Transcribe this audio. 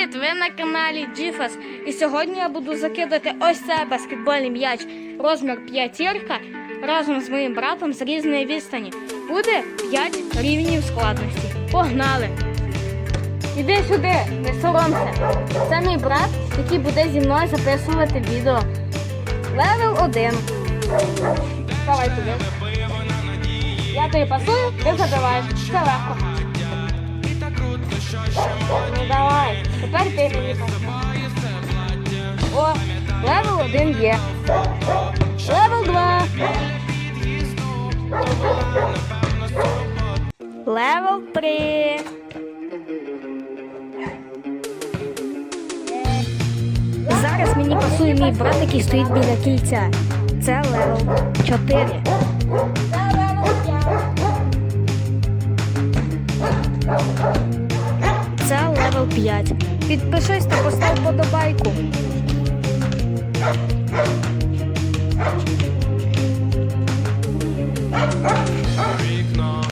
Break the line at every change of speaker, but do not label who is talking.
Привіт! Ви на каналі Джіфас. І сьогодні я буду закидати ось цей баскетбольний м'яч розмір п'ятірка разом з моїм братом з різної відстані. Буде 5 рівнів складності. Погнали! Іди сюди, не соромся. Це мій брат, який буде зі мною записувати відео. Левел 1. Давай туди. Я тобі пасую, ти забиваєш. Все легко. Тепер ти мені пасуй. О, левел 1 є. Левел 2. Левел 3. Зараз мені пасує мій брат, який стоїть біля кільця. Це левел 4. Це левел 5. Підпишись та постав подобайку.